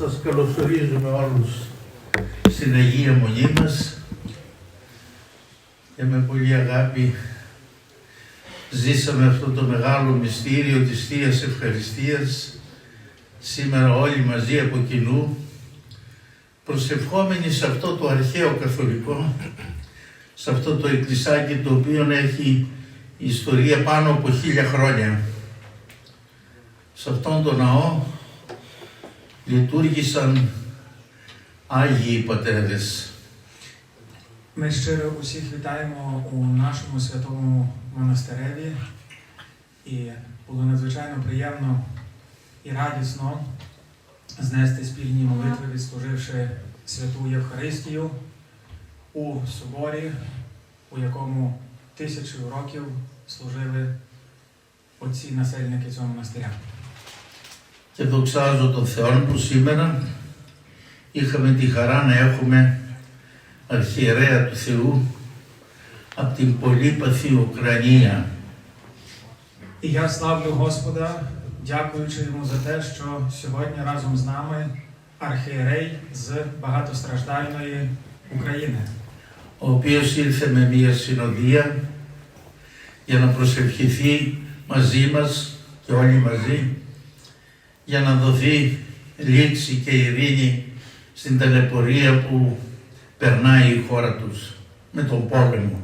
Σας καλωσορίζουμε όλους στην Αγία Μονή μας και με πολύ αγάπη ζήσαμε αυτό το μεγάλο μυστήριο της Θείας Ευχαριστίας σήμερα όλοι μαζί από κοινού προσευχόμενοι σε αυτό το αρχαίο καθολικό σε αυτό το εκκλησάκι το οποίο έχει ιστορία πάνω από χίλια χρόνια. Σε αυτόν τον ναό λειτουργήσαν Άγιοι Πατέρες. Ми щиро усіх вітаємо у нашому святому монастиреві. І було надзвичайно приємно і радісно знести спільні молитви, відслуживши святу Євхаристію у соборі, у якому тисячу років служили отці насельники цього монастиря. Και δοξάζω τον Θεό που σήμερα είχαμε τη χαρά να έχουμε αρχιερέα του Θεού από την πολύπαθη Ουκρανία. І я славлю Господа, дякуючи йому за те, що сьогодні разом з нами архієрей з багатостраждальної України, ο οποίος ήρθε με μία συνοδεία για να προσευχηθεί μαζί μας και όλοι μαζί για να δοθεί λήξη και ειρήνη στην ταλαιπωρία που περνάει η χώρα τους με τον πόλεμο.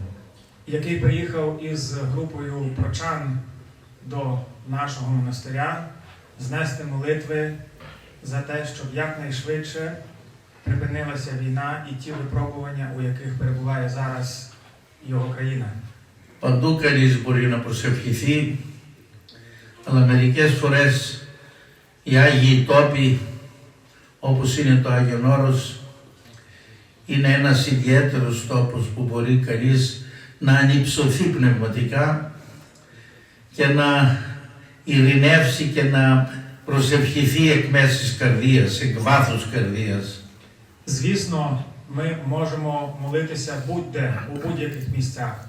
який приїхав із групою прочан до нашого монастиря знести молитви за те, щоб якнайшвидше припинилася війна і ті випробування, у яких перебуває зараз його країна. Παντού κανείς μπορεί να προσευχηθεί, αλλά μερικές φορές οι Άγιοι τόποι, όπως είναι το Άγιον Όρος, είναι ένας ιδιαίτερος τόπος που μπορεί κανείς να ανυψωθεί πνευματικά και να ειρηνεύσει και να προσευχηθεί εκ μέσης καρδίας, εκ βάθους καρδίας. Звісно, ми можемо молитися будь-де у будь-яких місцях,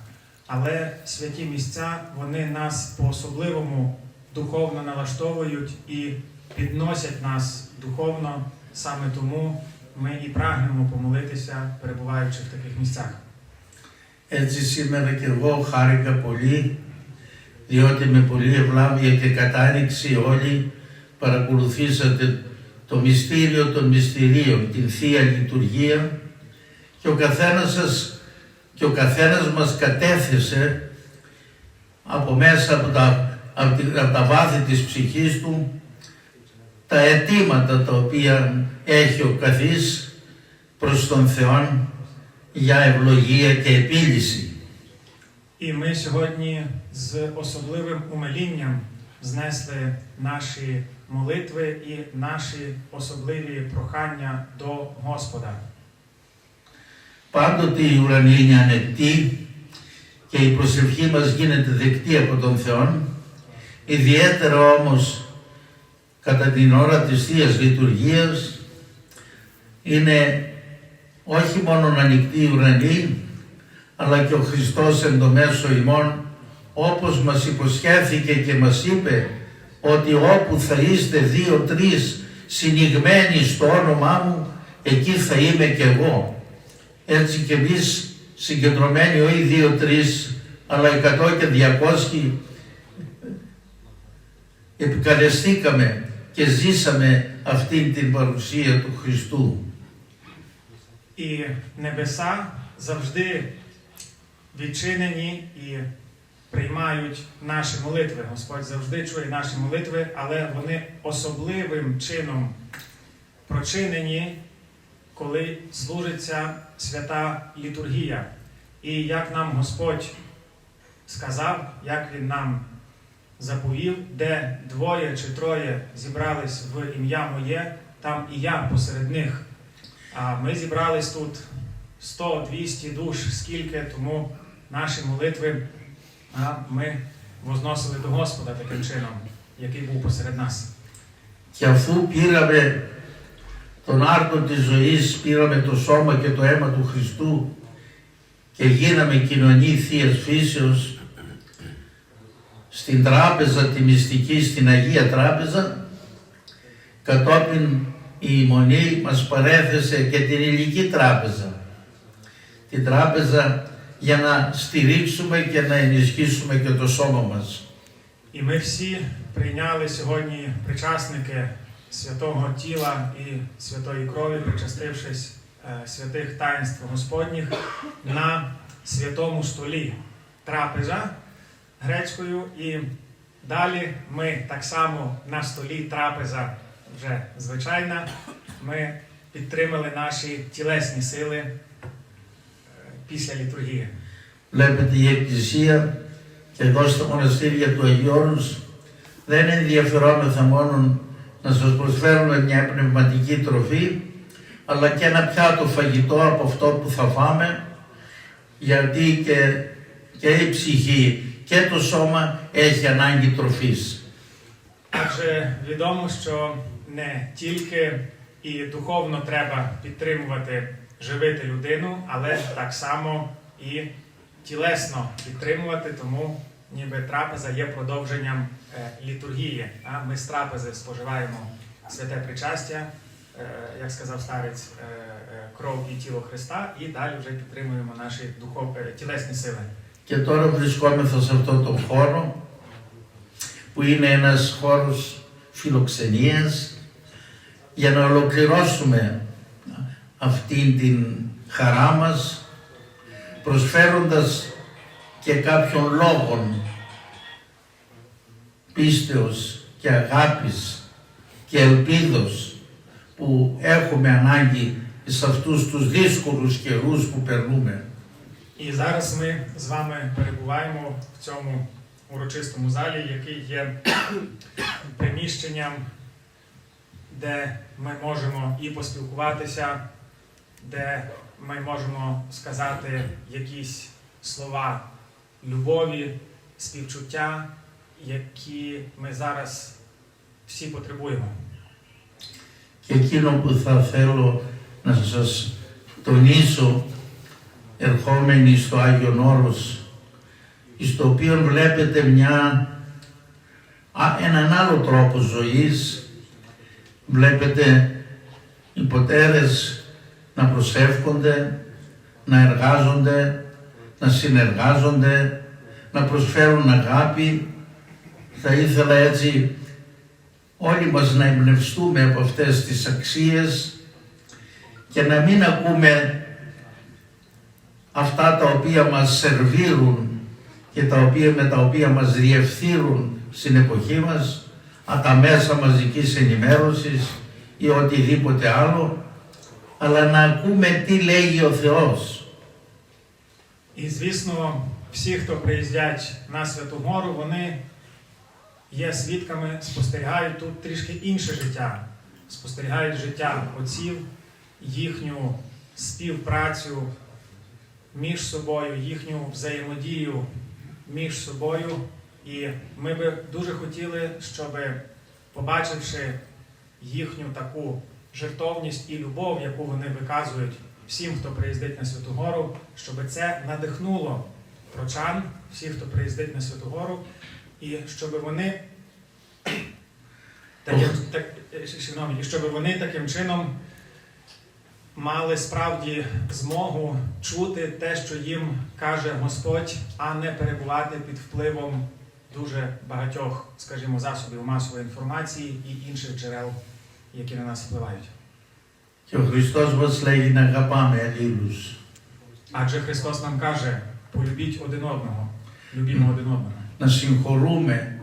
але святі місця вони нас по-особливому духовно налаштовують і підносять нас духовно. Саме тому ми і прагнемо помолитися, перебуваючи в таких місцях. Έτσι σήμερα και εγώ χάρηκα πολύ διότι με πολύ ευλάβεια και κατάνοιξη όλοι παρακολουθήσατε το μυστήριο των μυστηρίων, την Θεία Λειτουργία και ο καθένας σας και ο καθένας μας κατέθεσε από μέσα από τα, από, τη- από τα βάθη της ψυχής του τα αιτήματα τα οποία έχει ο καθής προς τον Θεό για ευλογία και επίλυση. І ми сьогодні з особливим умилінням знесли наші молитви і наші особливі прохання до Господа. Πάντοτε η ουρανή είναι ανεκτή και η προσευχή μας γίνεται δεκτή από τον Θεό, ιδιαίτερα όμως κατά την ώρα της Θείας Λειτουργίας είναι όχι μόνο ανοιχτή η ουρανή, αλλά και ο Χριστός εν το μέσο ημών, όπως μας υποσχέθηκε και μας είπε ότι όπου θα είστε δύο-τρεις συνηγμένοι στο όνομά μου, εκεί θα είμαι και εγώ. Έτσι και εμείς συγκεντρωμένοι όχι δύο-τρεις, αλλά εκατό και διακόσχοι επικαλεστήκαμε και ζήσαμε αυτήν την παρουσία του Χριστού. І небеса завжди відчинені і приймають наші молитви. Господь завжди чує наші молитви, але вони особливим чином прочинені, коли служиться свята літургія. І як нам Господь сказав, як Він нам заповів, де двоє чи троє зібрались в ім'я моє, там і я посеред них. А ми зібрались тут 100-200 душ, скільки, тому наші молитви а, ми возносили до Господа таким чином, який був посеред нас. Και αφού πήραμε τον άρτο της ζωής, πήραμε το σώμα και το αίμα του Χριστού και γίναμε κοινωνή Θείας Φύσεως στην τράπεζα τη μυστική, στην Αγία Τράπεζα, κατόπιν η Μονή μας παρέθεσε και την ηλική τράπεζα. Την τράπεζα για να στηρίξουμε και να ενισχύσουμε και το σώμα μας. І ми всі прийняли сьогодні причасники святого тіла і святої крові, причастившись е, святих таїнств Господніх на святому столі трапеза грецькою. І далі ми так само на столі трапеза вже звичайна. Ми підтримали наші тілесні сили е, після літургії. Βλέπετε η Εκκλησία και εδώ στα μοναστήρια του Αγίου Όρους δεν ενδιαφερόμεθα μόνο να σας προσφέρουμε μια πνευματική τροφή αλλά και ένα πιάτο φαγητό από αυτό που θα φάμε γιατί και, και η ψυχή και το σώμα έχει ανάγκη τροφής. Адже відомо, що не тільки і духовно треба підтримувати, живити людину, але так само і тілесно підтримувати, тому ніби трапеза є продовженням е, літургії. А ми з трапези споживаємо святе причастя, е, як сказав старець, е, е, кров і тіло Христа, і далі вже підтримуємо наші духов... е, тілесні сили. Και τώρα βρισκόμεθα σε αυτόν τον χώρο που είναι ένας χώρος φιλοξενίας για να ολοκληρώσουμε αυτήν την χαρά μας προσφέροντας και κάποιων λόγων πίστεως και αγάπης και ελπίδος που έχουμε ανάγκη σε αυτούς τους δύσκολους καιρούς που περνούμε. І зараз ми з вами перебуваємо в цьому урочистому залі, який є приміщенням, де ми можемо і поспілкуватися, де ми можемо сказати якісь слова любові, співчуття, які ми зараз всі потребуємо. Que quiero hacerlo, to niso ερχόμενοι στο Άγιον Όρος στο οποίο βλέπετε μια, α, έναν άλλο τρόπο ζωής βλέπετε οι ποτέρες να προσεύχονται, να εργάζονται, να συνεργάζονται, να προσφέρουν αγάπη. Θα ήθελα έτσι όλοι μας να εμπνευστούμε από αυτές τις αξίες και να μην ακούμε αυτά τα οποία μας σερβίρουν και τα οποία, με τα οποία μας διευθύνουν στην εποχή μας, α, τα μέσα μαζικής ενημέρωσης ή οτιδήποτε άλλο, αλλά να ακούμε τι λέγει ο Θεός. І звісно, всі, хто приїздять на Святу Гору, вони є свідками, спостерігають тут трішки інше життя, спостерігають життя отців, їхню співпрацю між собою, їхню взаємодію між собою. І ми би дуже хотіли, щоб, побачивши їхню таку жертовність і любов, яку вони виказують всім, хто приїздить на Святу Гору, щоб це надихнуло прочан, всіх, хто приїздить на Святу Гору, і щоб вони таким, так, е, шановні, щоб вони таким чином мали справді змогу чути те, що їм каже Господь, а не перебувати під впливом дуже багатьох, скажімо, засобів масової інформації і інших джерел, які на нас впливають. Και ο Χριστός μας λέγει να αγαπάμε αλλήλους. Адже Христос нам каже: полюбіть один одного, любімо один одного, να συγχωρούμε,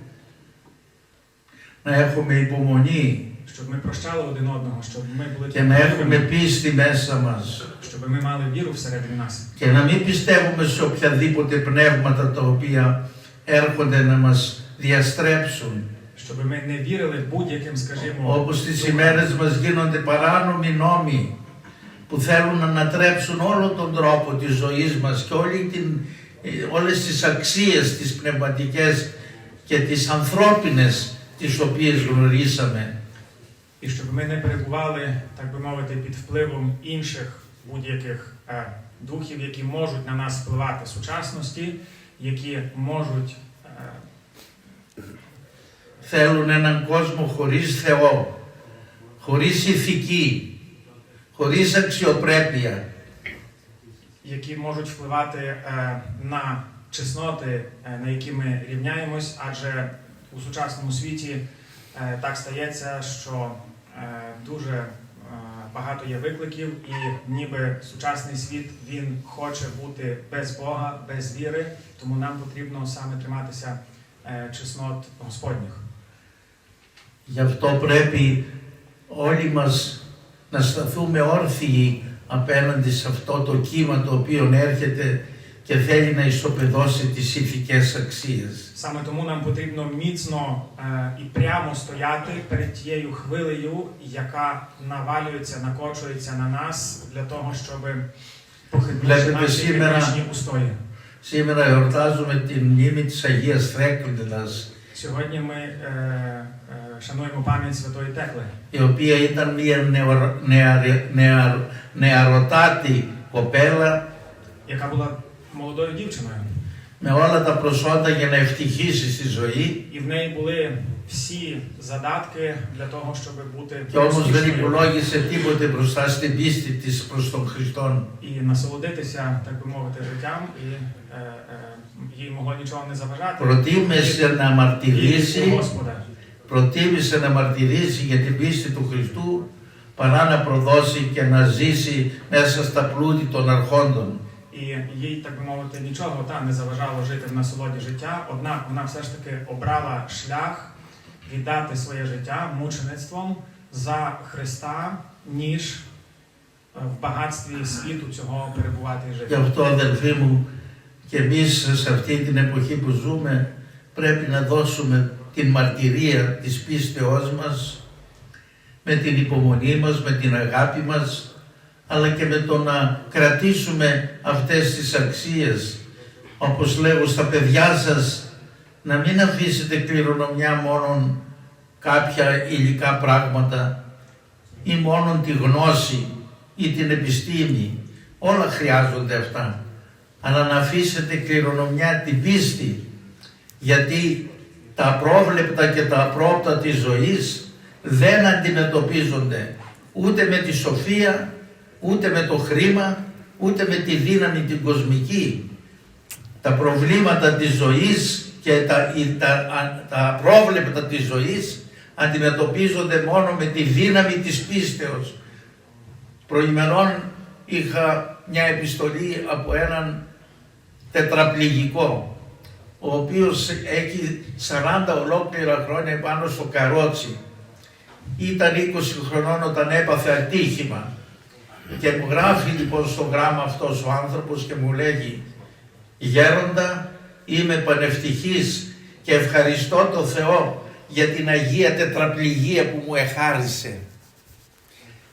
να έχουμε υπομονή щоб ми прощали один одного, щоб ми були και να έχουμε терпеливими, πίστη μέσα μας щоб ми мали віру всередині нас, και να μην πιστεύουμε σε οποιαδήποτε πνεύματα τα οποία έρχονται να μας διαστρέψουν щоб ми не вірили будь-яким, скажімо, όπως τις духам, ημέρες μας γίνονται παράνομοι νόμοι που θέλουν να ανατρέψουν όλο τον τρόπο της ζωής μας και όλη την, ε, όλες τις αξίες τις πνευματικές και τις ανθρώπινες τις οποίες γνωρίσαμε. і щоб ми не перебували, так би мовити, під впливом інших будь-яких е, духів, які можуть на нас впливати сучасності, які можуть е, Θέλουν έναν κόσμο χωρίς Θεό, χωρίς ηθική, χωρίς αξιοπρέπεια, які можуть впливати е, на чесноти, е, на які ми рівняємось, адже у сучасному світі е, так стається, що е, дуже е, багато є викликів, і ніби сучасний світ він хоче бути без Бога, без віри, тому нам потрібно саме триматися е, чеснот Господніх. Γι' αυτό πρέπει όλοι μας να σταθούμε όρθιοι απέναντι σε αυτό το κύμα το οποίο έρχεται και θέλει να ισοπεδώσει τις ηθικές αξίες. Саме тому нам потрібно міцно е, і прямо стояти перед тією хвилею, яка навалюється, накочується на нас для того, щоб похитнути Βλέπετε наші σήμερα- етичні устої. Σήμερα εορτάζουμε την μνήμη της Αγίας Θρέκλιδας, Сьогодні ми е, е, шануємо пам'ять Святої Текли, η οποία ήταν μια νεορα- νεαρε- νεαρ- νεαροτάτη κοπέλα яка була молодою дівчиною, με όλα τα προσόντα για να ευτυχήσει στη ζωή і в неї були всі задатки для того, щоб бути και όμως δεν успішною υπολόγισε τίποτε μπροστά στην πίστη της προς τον Χριστόν. і насолодитися, так би мовити, життям, і е, е, їй могло нічого не заважати. Προτίμησε να І μαρτυρήσει Господа. προτίμησε να μαρτυρήσει για την πίστη του Χριστού παρά να προδώσει και να ζήσει μέσα στα πλούτη των αρχόντων. І їй, так би мовити, нічого та не заважало жити в насолоді життя. Однак вона все ж таки обрала шлях віддати своє життя мучеництвом за Христа, ніж е, в багатстві світу цього перебувати і Γι' жити. αυτό αδελφοί μου και εμείς σε αυτή την εποχή που ζούμε πρέπει να δώσουμε την μαρτυρία της πίστεώς μας με την υπομονή μας, με την αγάπη μας αλλά και με το να κρατήσουμε αυτές τις αξίες όπως λέγω στα παιδιά σας να μην αφήσετε κληρονομιά μόνο κάποια υλικά πράγματα ή μόνο τη γνώση ή την επιστήμη. Όλα χρειάζονται αυτά. Αλλά να αφήσετε κληρονομιά την πίστη γιατί τα απρόβλεπτα και τα απρόπτα της ζωής δεν αντιμετωπίζονται ούτε με τη σοφία, ούτε με το χρήμα, ούτε με τη δύναμη την κοσμική. Τα προβλήματα της ζωής και τα, η- τα, α- τα απρόβλεπτα της ζωής αντιμετωπίζονται μόνο με τη δύναμη της πίστεως. Προημερών είχα μια επιστολή από έναν τετραπληγικό, ο οποίος έχει 40 ολόκληρα χρόνια πάνω στο καρότσι. Ήταν 20 χρονών όταν έπαθε ατύχημα και μου γράφει λοιπόν στο γράμμα αυτός ο άνθρωπος και μου λέγει «Γέροντα, είμαι πανευτυχής και ευχαριστώ το Θεό για την Αγία Τετραπληγία που μου εχάρισε».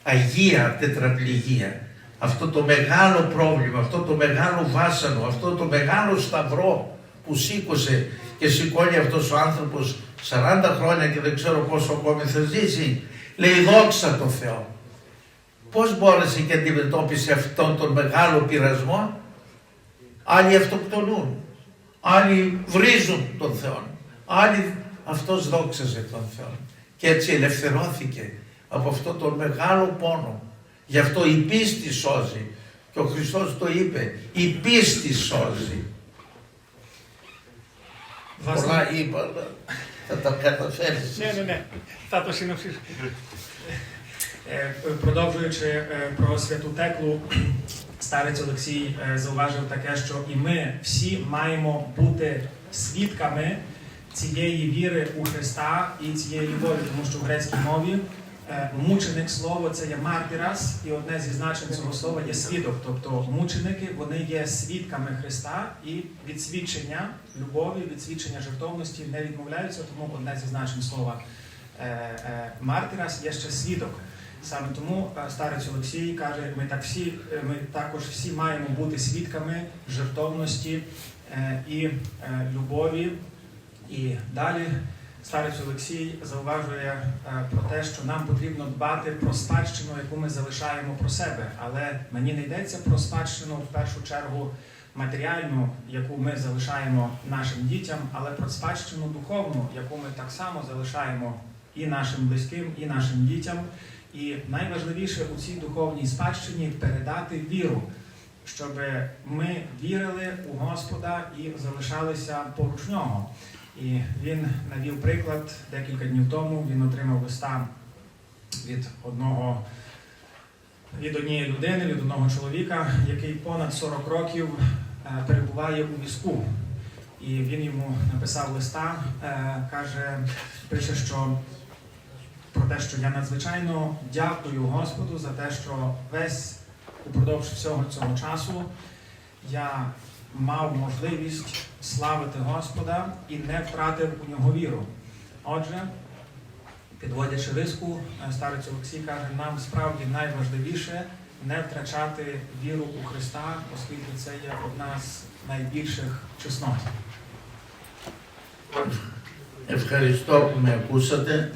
Αγία Τετραπληγία. Αυτό το μεγάλο πρόβλημα, αυτό το μεγάλο βάσανο, αυτό το μεγάλο σταυρό που σήκωσε και σηκώνει αυτός ο άνθρωπος 40 χρόνια και δεν ξέρω πόσο ακόμη θα ζήσει, λέει δόξα τω Θεώ πώς μπόρεσε και αντιμετώπισε αυτόν τον μεγάλο πειρασμό. Άλλοι αυτοκτονούν, άλλοι βρίζουν τον Θεό, άλλοι αυτός δόξαζε τον Θεό. Και έτσι ελευθερώθηκε από αυτό τον μεγάλο πόνο. Γι' αυτό η πίστη σώζει. Και ο Χριστός το είπε, η πίστη σώζει. Πολλά είπα, θα τα καταφέρεις. ναι, ναι, ναι. Θα το συνοψίσω. Е, Продовжуючи е, про святу теклу, старець Олексій е, зауважив таке, що і ми всі маємо бути свідками цієї віри у Христа і цієї любові, тому що в грецькій мові мученик слово це є мартірас, і одне зі значень цього слова є свідок. Тобто мученики вони є свідками Христа і від свідчення любові, від свідчення жертовності не відмовляються, тому одне зі значень слова мартірас є ще свідок. Саме тому е, старець Олексій каже, ми так всі, е, ми також всі маємо бути свідками жертовності е, і любові. І далі старець Олексій зауважує про те, що нам потрібно дбати про спадщину, яку ми залишаємо про себе. Але мені не йдеться про спадщину в першу чергу матеріальну, яку ми залишаємо нашим дітям, але про спадщину духовну, яку ми так само залишаємо і нашим близьким, і нашим дітям. І найважливіше у цій духовній спадщині передати віру, щоб ми вірили у Господа і залишалися поруч нього. І він навів приклад декілька днів тому. Він отримав листа від одного від однієї людини, від одного чоловіка, який понад 40 років е, перебуває у візку. І він йому написав листа, е, каже, пише, що про те, що я надзвичайно дякую Господу за те, що весь упродовж всього цього часу я мав можливість славити Господа і не втратив у нього віру. Отже, підводячи риску, е, старець Олексій каже, нам справді найважливіше не втрачати віру у Христа, оскільки це є одна з найбільших чеснот. Ευχαριστώ που με ακούσατε.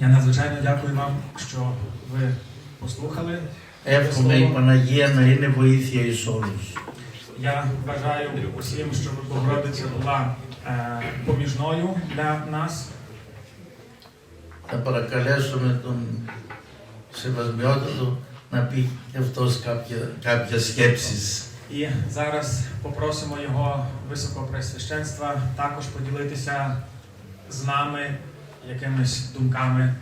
Я надзвичайно дякую вам, що ви послухали. Εύχομαι η Παναγία να είναι βοήθεια εις όλους. Я бажаю усім, щоб Богородиця була е, поміжною для нас. Θα παρακαλέσουμε τον Σεβασμιότατο να πει και αυτός κάποια, κάποια σκέψεις. І зараз попросимо його високопресвященства також поділитися з нами якимись думками.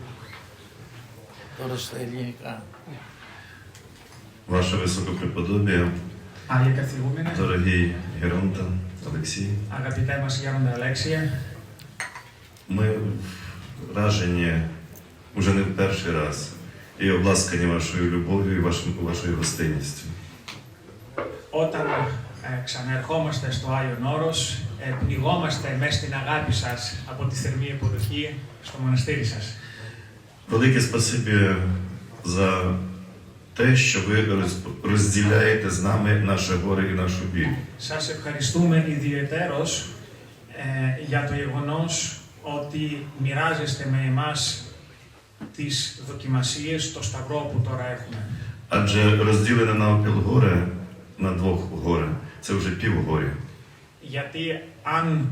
Ваше високопреподобіє, дорогий Геронта Олексій. Ми вражені вже не в перший раз і обласкані вашою любов'ю і вашою гостинністю. Отак. ε, ξαναερχόμαστε στο Άγιον Όρος, ε, πνιγόμαστε μέσα στην αγάπη σας από τη θερμή υποδοχή στο μοναστήρι σας. Велике спасибі за те, що ви роз- розділяєте з нами наше горе і нашу біль. Σας ευχαριστούμε ιδιαιτέρως ε, για το γεγονός ότι μοιράζεστε με εμάς τις δοκιμασίες, το σταυρό που τώρα έχουμε. Адже розділене навпіл горе на двох горе це вже півгоря. Γιατί αν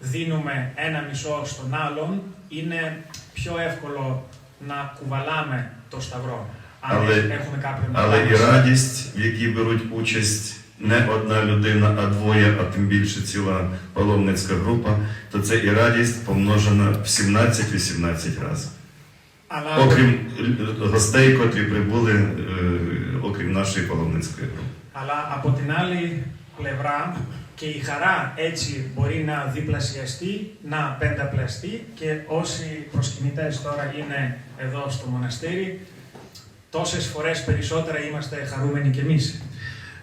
δίνουμε ένα μισό στον άλλον, είναι πιο εύκολο να κουβαλάμε το σταυρό. Αν Αλλά- έχουμε κάποιον Але і πάνω μας. радість, в якій беруть участь не одна людина, а двоє, а тим більше ціла паломницька група, то це і радість помножена в 17-18 разів. Αλλά, Окрім л- гостей, котрі прибули, е, окрім нашої паломницької групи. αλλά από την άλλη πλευρά και η χαρά έτσι μπορεί να διπλασιαστεί, να πενταπλαστεί και όσοι προσκυνητές τώρα είναι εδώ στο μοναστήρι, τόσες φορές περισσότερα είμαστε χαρούμενοι κι εμείς.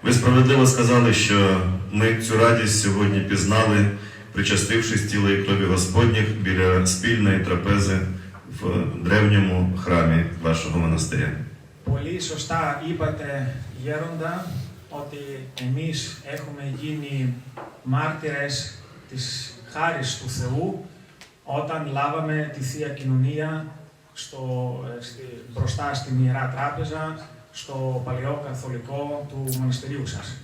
Ви справедливо сказали, що ми цю радість сьогодні пізнали, причастившись тіла і крові Господніх біля спільної трапези в древньому храмі вашого монастиря. Πολύ σωστά είπατε γέροντα ότι εμείς έχουμε γίνει μάρτυρες της χάρης του Θεού όταν λάβαμε τη Θεία Κοινωνία στο, ε, στη, μπροστά στην Ιερά Τράπεζα στο παλαιό καθολικό του μοναστηρίου σας.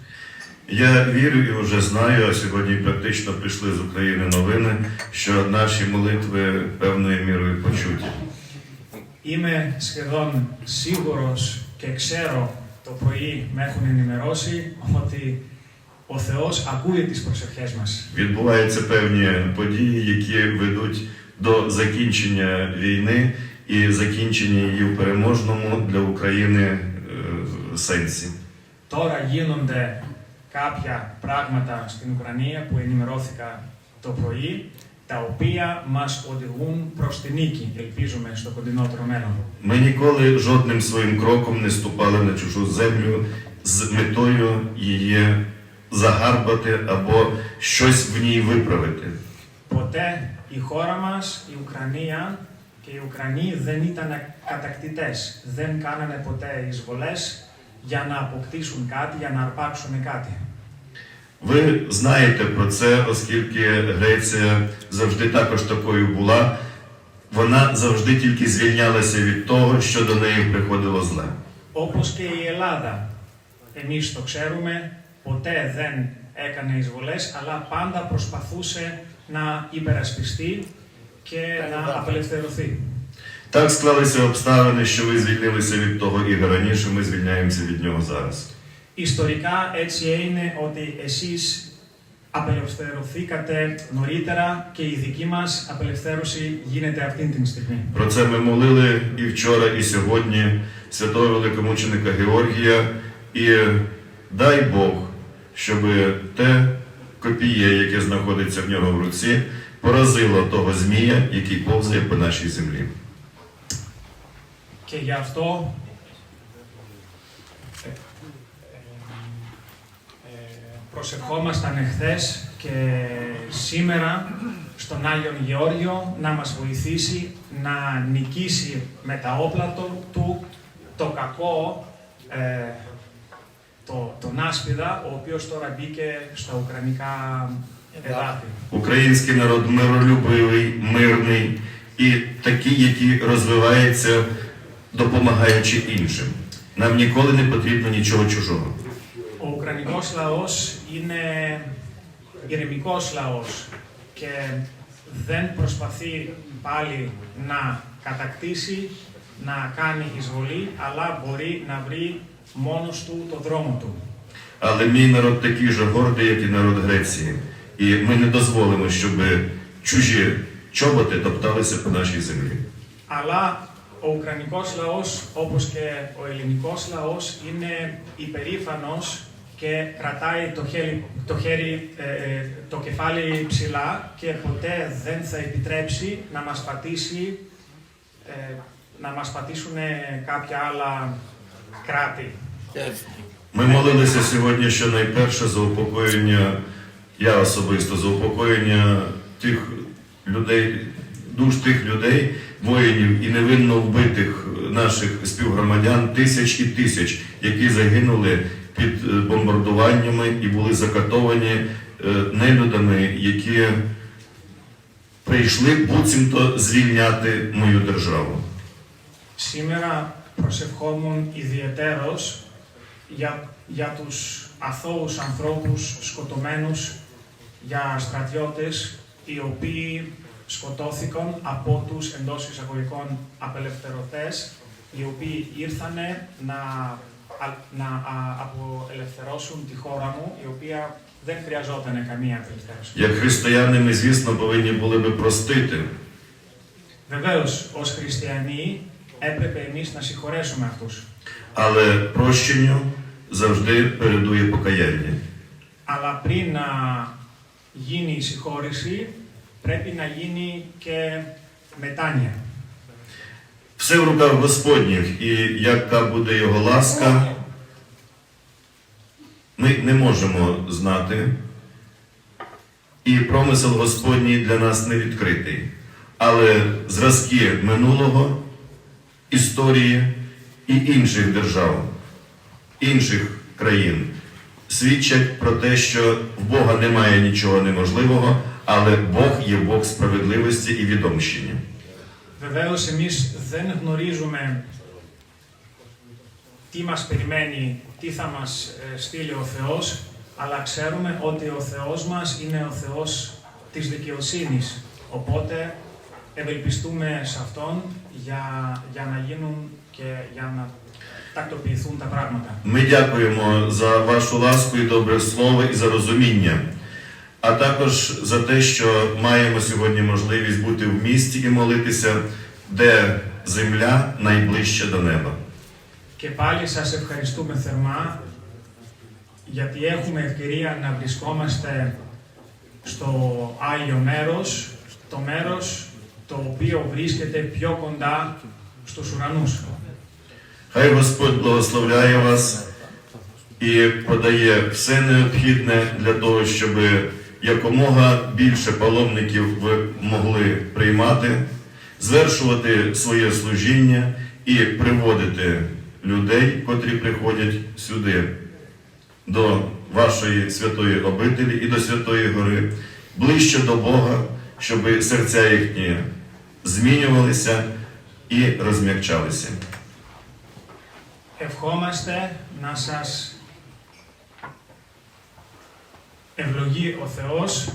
Я вірю і вже знаю, а сьогодні практично прийшли з України новини, що наші молитви певною мірою почуті. Είμαι σχεδόν σίγουρος και ξέρω το πρωί με έχουν ενημερώσει ότι ο Θεός ακούει τις προσευχές μας. Відбуваються певні події, які ведуть до закінчення війни і закінчення її в переможному для України е, сенсі. Τώρα γίνονται κάποια πράγματα στην Ουκρανία που ενημερώθηκα το πρωί, τα οποία μας οδηγούν προς τη νίκη, ελπίζουμε, στο κοντινότερο μέλλον. Ми ніколи жодним своїм кроком не ступали на чужу землю з метою її загарбати або щось в ній виправити. Ποτέ η χώρα μας, η Ουκρανία και οι Ουκρανοί δεν ήταν κατακτητές, δεν κάνανε ποτέ εισβολές για να αποκτήσουν κάτι, για να αρπάξουν κάτι. Ви знаєте про це, оскільки Греція завжди також такою була. Вона завжди тільки звільнялася від того, що до неї приходило зле. Όπως και η Ελλάδα, εμείς το ξέρουμε, ποτέ δεν έκανε εισβολές, αλλά πάντα προσπαθούσε να υπερασπιστεί και να απελευθερωθεί. Так склалися обставини, що ви звільнилися від того Ігоря раніше, ми звільняємося від нього зараз. Ιστορικά έτσι είναι ότι εσείς απελευθερωθήκατε νωρίτερα και η δική μας απελευθέρωση γίνεται αυτή την στιγμή. Про це ми молили і вчора, і сьогодні святого великомученика Георгія. І дай Бог, щоб те копіє, яке знаходиться в нього в руці, поразило того змія, який повзає по нашій землі. Και γι' αυτό προσευχόμασταν εχθές και σήμερα στον Άγιον Γεώργιο να μας βοηθήσει να νικήσει με τα όπλα του- του το κακό, ε, το, τον άσπιδα, ο οποίος τώρα μπήκε στα ουκρανικά εδάφη. Український народ миролюбивий, мирний і такий, який розвивається, допомагаючи іншим. Нам ніколи не потрібно нічого чужого. Ο Ουκρανικός λαός είναι ηρεμικός λαός και δεν προσπαθεί πάλι να κατακτήσει, να κάνει εισβολή, αλλά μπορεί να βρει μόνος του το δρόμο του. Але мій народ такий же гордий, як і народ Греції. І ми не дозволимо, щоб чужі чоботи топталися по нашій землі. Αλλά ο Ουκρανικός λαός, όπως και ο ελληνικός λαός, είναι υπερήφανος και κρατάει το χέρι, το, χέρι, ε, ε, το κεφάλι ψηλά και ποτέ δεν θα επιτρέψει να μας πατήσει, ε, να μας πατήσουν κάποια άλλα κράτη. Ми молилися сьогодні щонайперше за упокоєння, я особисто за упокоєння тих людей, душ тих людей, воїнів і невинно вбитих наших співгромадян, тисяч і тисяч, які загинули під е, бомбардуваннями і були закатовані е, нелюдами, які прийшли буцімто звільняти мою державу. Σήμερα προσευχόμουν ιδιαιτέρως για, για τους αθώους ανθρώπους σκοτωμένους, για στρατιώτες οι οποίοι σκοτώθηκαν από τους εντός εισαγωγικών απελευθερωτές, οι οποίοι ήρθανε να, α- να α- αποελευθερώσουν τη χώρα μου, η οποία δεν χρειαζόταν καμία απελευθέρωση. Як християни, ми, звісно, повинні були би простити, Βεβαίως, ως χριστιανοί έπρεπε εμείς να συγχωρέσουμε αυτούς. але прощенню завжди передує покаяння. Αλλά πριν να γίνει η συγχώρεση, πρέπει να γίνει και μετάνοια. Все в руках Господніх, і яка буде його ласка, ми не можемо знати. І промисел Господній для нас не відкритий. Але зразки минулого, історії і інших держав, інших країн свідчать про те, що в Бога немає нічого неможливого, але Бог є Бог справедливості і відомщення. Βεβαίως, εμείς δεν γνωρίζουμε τι μας περιμένει, τι θα μας ε, στείλει ο Θεός, αλλά ξέρουμε ότι ο Θεός μας είναι ο Θεός της δικαιοσύνης. Οπότε, ευελπιστούμε σε Αυτόν για, για να γίνουν και για να τακτοποιηθούν τα πράγματα. Ми дякуємо за вашу ласку і добре слово і за розуміння, а також за те, що маємо сьогодні можливість бути в місті і молитися, де земля найближче до неба. Και πάλι σας ευχαριστούμε θερμά γιατί έχουμε ευκαιρία να βρισκόμαστε στο Άγιο μέρος, το μέρος το οποίο βρίσκεται πιο κοντά στους ουρανούς. Хай Господь благословляє вас і подає все необхідне для того, щоб якомога більше паломників ви могли приймати, звершувати своє служіння і приводити людей, котрі приходять сюди, до вашої святої обителі і до Святої Гори, ближче до Бога, щоб серця їхні змінювалися і розм'якчалися. Ευχόμαστε να σας ευλογεί ο Θεός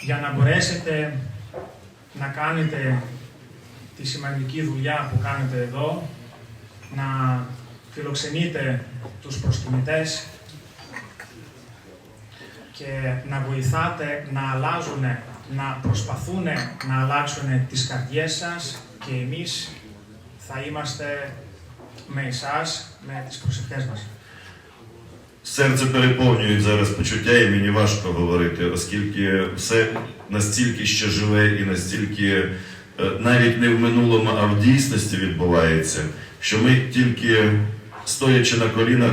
για να μπορέσετε να κάνετε τη σημαντική δουλειά που κάνετε εδώ, να φιλοξενείτε τους προσκυνητές και να βοηθάτε να αλλάζουν, να προσπαθούν να αλλάξουν τις καρδιές σας και εμείς θα είμαστε με εσάς, με τις προσευχές μας. Серце переповнюють зараз почуття, і мені важко говорити, оскільки все настільки ще живе і настільки е, навіть не в минулому, а в дійсності відбувається, що ми тільки стоячи на колінах,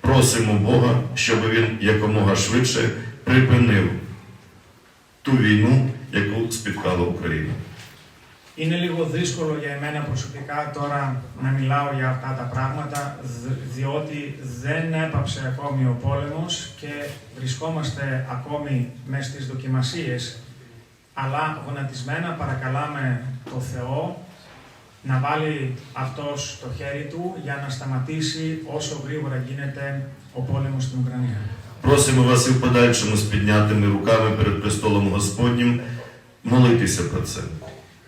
просимо Бога, щоб він якомога швидше припинив ту війну, яку спіткала Україну. Είναι λίγο δύσκολο για εμένα προσωπικά τώρα να μιλάω για αυτά τα πράγματα, δ- διότι δεν έπαψε ακόμη ο πόλεμος και βρισκόμαστε ακόμη μέσα στις δοκιμασίες, αλλά γονατισμένα παρακαλάμε το Θεό να βάλει αυτός το χέρι του για να σταματήσει όσο γρήγορα γίνεται ο πόλεμος στην Ουκρανία. Просимо вас і в подальшому з піднятими руками перед престолом Господнім молитися про це.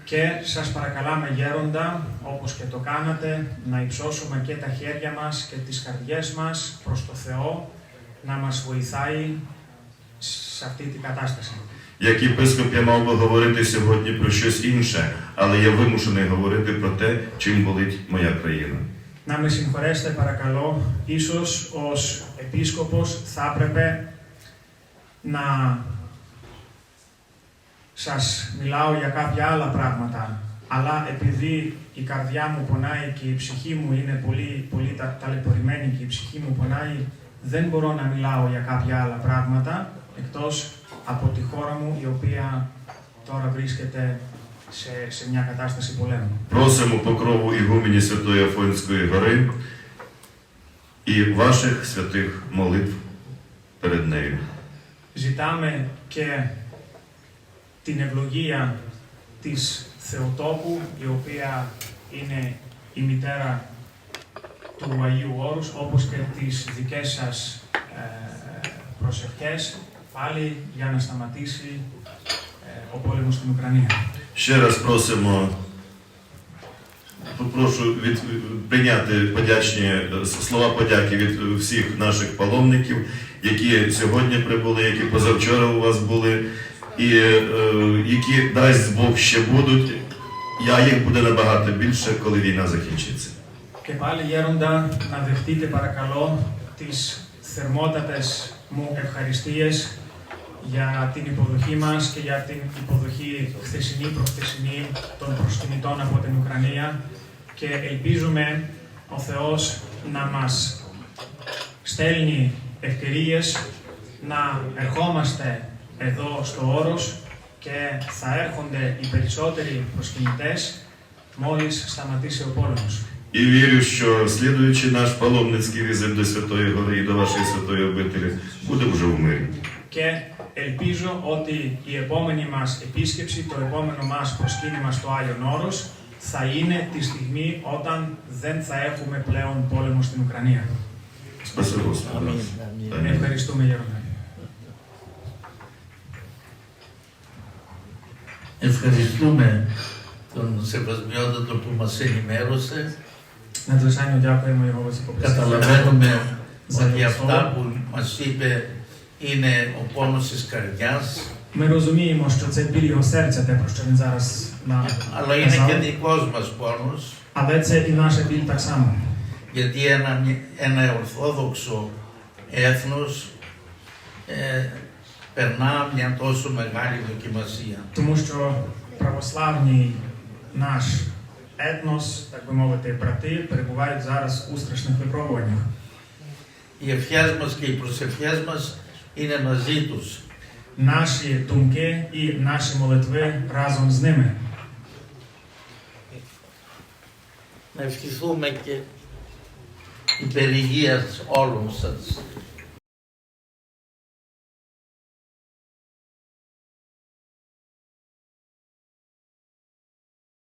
Και σας παρακαλάμε γέροντα, όπως και το κάνατε, να υψώσουμε και τα χέρια μας και τις καρδιές μας προς το Θεό, να μας βοηθάει σε αυτή την κατάσταση. Як єпископ я мав би говорити сьогодні про щось інше, але я вимушений говорити про те, чим болить моя країна. Να με συγχωρέσετε παρακαλώ, ίσως ως επίσκοπος θα έπρεπε να σας μιλάω για κάποια άλλα πράγματα, αλλά επειδή η καρδιά μου πονάει και η ψυχή μου είναι πολύ, πολύ τα- ταλαιπωρημένη και η ψυχή μου πονάει, δεν μπορώ να μιλάω για κάποια άλλα πράγματα, εκτός από τη χώρα μου, η οποία τώρα βρίσκεται σε, σε μια κατάσταση πολέμου. Просимо покрову ігумені Святої Афонської гори і ваших святих молитв перед нею. Ζητάμε και την ευλογία της Θεοτόπου, η οποία είναι η μητέρα του Αγίου Όρους, όπως και τις δικές σας ε, προσευχές, πάλι για να σταματήσει ε, ο πόλεμος στην Ουκρανία. Ще раз просимо, прошу від, прийняти подячні е, слова подяки від всіх наших паломників, які сьогодні прибули, які позавчора у вас були, і е, які дасть Бог ще будуть. А їх буде набагато більше, коли війна закінчиться. Και πάλι γέροντα, να δεχτείτε παρακαλώ τις θερμότατες μου ευχαριστίες για την υποδοχή μας και για την υποδοχή χθεσινή προχθεσινή των προσκυνητών από την Ουκρανία και ελπίζουμε ο Θεός να μας στέλνει ευκαιρίες να ερχόμαστε εδώ στο Όρος και θα έρχονται οι περισσότεροι προσκυνητές μόλις σταματήσει ο πόλεμος. І вірю, що слідуючи наш паломницький візит до Святої Гори і до вашої святої обителі буде вже в мирі. Και ελπίζω ότι η επόμενη μας επίσκεψη, το επόμενο μας προσκύνημα στο Άγιον Όρος, θα είναι τη στιγμή όταν δεν θα έχουμε πλέον πόλεμο στην Ουκρανία. Спасибо Господу. Амінь. Ευχαριστούμε Γέροντα. Ευχαριστούμε τον Σεβασμιότατο που μας ενημέρωσε. Надзвичайно дякуємо його високопресвященству. Καταλαβαίνουμε За ότι його αυτά слово. που μας είπε είναι ο πόνος της καρδιάς, Ми розуміємо, що це біль його серця, те, про що він зараз нам αλλά είναι και казав. δικός μας πόνος, Але це і наша біль так само. γιατί ένα, ένα ορθόδοξο έθνος ε, Тому що православний наш етнос, так би мовити, брати, перебувають зараз у страшних випробуваннях. Οι ευχές μας και οι προσευχές μας είναι μαζί τους. Наші думки і наші молитви разом з ними. Να ευχηθούμε και η περιγεία όλων σας